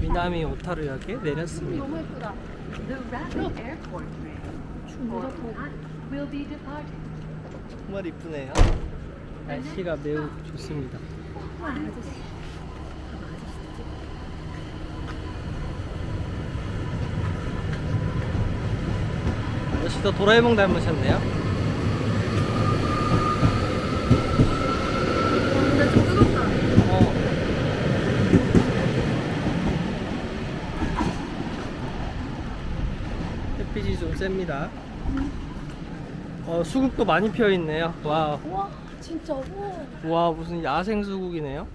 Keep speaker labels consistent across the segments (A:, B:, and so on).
A: 미나미 오타루역에 내렸습니다. 정말 이쁘네요. 날씨가 매우 좋습니다. 아저씨도 도라에몽 닮으셨네요.
B: 근데 좀 뜨겁다.
A: 어. 햇빛이 좀 셉니다. 어, 수국도 많이 피어 있네요. 와,
B: 우와, 진짜 우와.
A: 와 무슨 야생 수국이네요.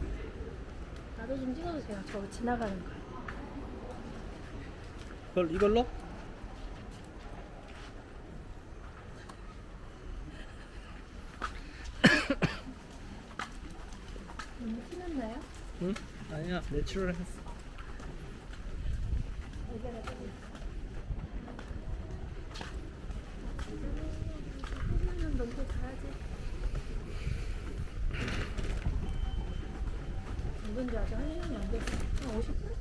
B: 나도 좀 찍어주세요. 저 지나가는 거.
A: 이걸 이걸로?
B: 너무 티났나요?
A: 응? 아니야, 내추럴 했어.
B: 소리는 넘고 가야지. 누군지 아직 한 시간이 안 됐어. 한 50분?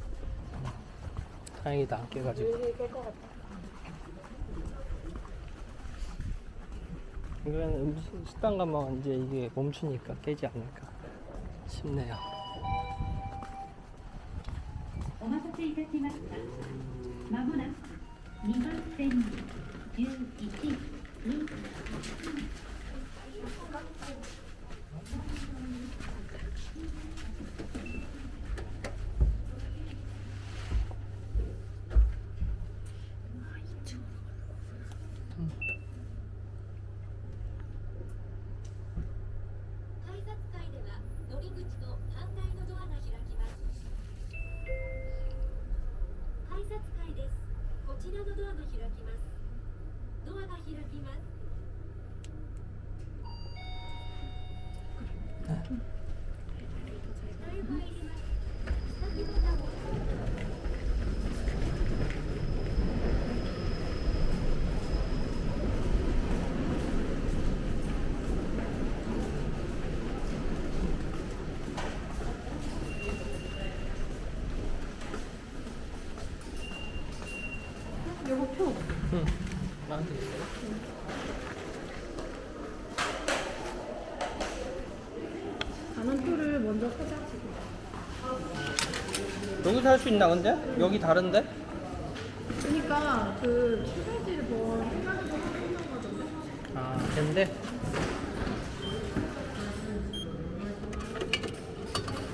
A: 다행이다, 안 깨가지고.
B: 여기 깰것 같다.
A: 이거는 음식 식당 가면 이제 이게 멈추니까 깨지 않을까 싶네요.
C: お待たせいたしました。まもなく2番線に
B: 여보 표.
A: 응.
B: 가는 표를 먼저 사자.
A: 여기서 할수 있나 근데? 여기 다른데?
B: 그러니까 그 시가지를 뭐 생각해서 하는 거던데.
A: 아, 된대.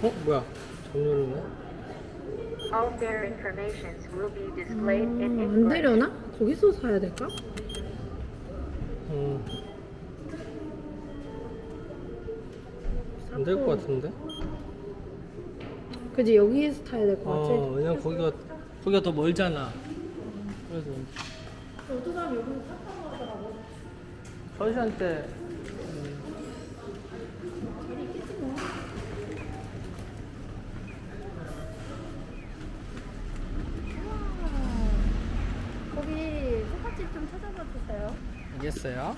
A: 어, 뭐야? 전율이네.
D: All fare informations will be displayed in
B: 음, 안
D: English.
B: 되려나? 거기서 사야 될까?
A: 음. 안될 것 같은데?
B: 그지 여기에서 타야 될 것 같지?
A: 어, 왜냐면 거기가 거기가 더 멀잖아. 그래서
B: 어떤 사람 여기서 탔다고 하더라고.
A: 서시한 때
B: 자리 있겠지 뭐. 우와. 거기 소파집 좀 찾아봐 주세요.
A: 알겠어요.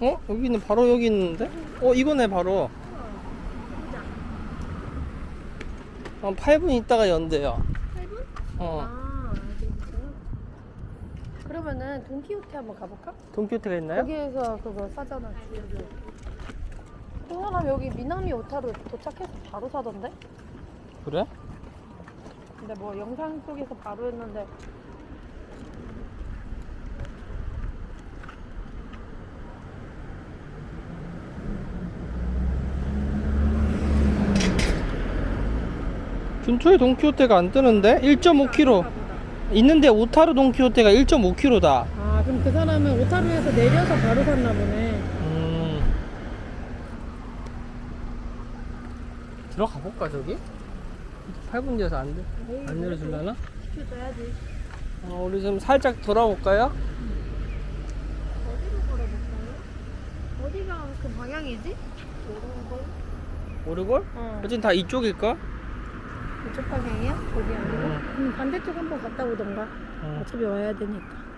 A: 어? 여기는 바로 여기 있는데? 어, 이거네 바로. 한 8분 있다가 연대요.
B: 8분?
A: 어.
B: 아. 그러면은 돈키호테 한번 가볼까?
A: 돈키호테가 있나요?
B: 거기에서 그거 사잖아. 그 사람 여기 미나미 오타루 도착해서 바로 사던데?
A: 그래?
B: 근데 뭐 영상 속에서 바로 했는데
A: 근처에 돈키호테가 안 뜨는데? 1.5km. 있는데 오타루 돈키호테가 1.5km다.
B: 아 그럼 그 사람은 오타루에서 내려서 바로 샀나 보네.
A: 음. 들어가 볼까 저기? 8분 뒤에서 안 돼? 안 내려줄라나?
B: 시켜줘야지.
A: 어, 우리 좀 살짝 돌아볼까요?
B: 어디로 걸어볼까요? 어디가 그 방향이지?
A: 오르골?
B: 어.
A: 어쨌든 다 이쪽일까?
B: 이쪽 방향이야? 거기 아니고?
A: 응.
B: 그럼 반대쪽 한번 갔다 오던가.
A: 응.
B: 어차피 와야 되니까.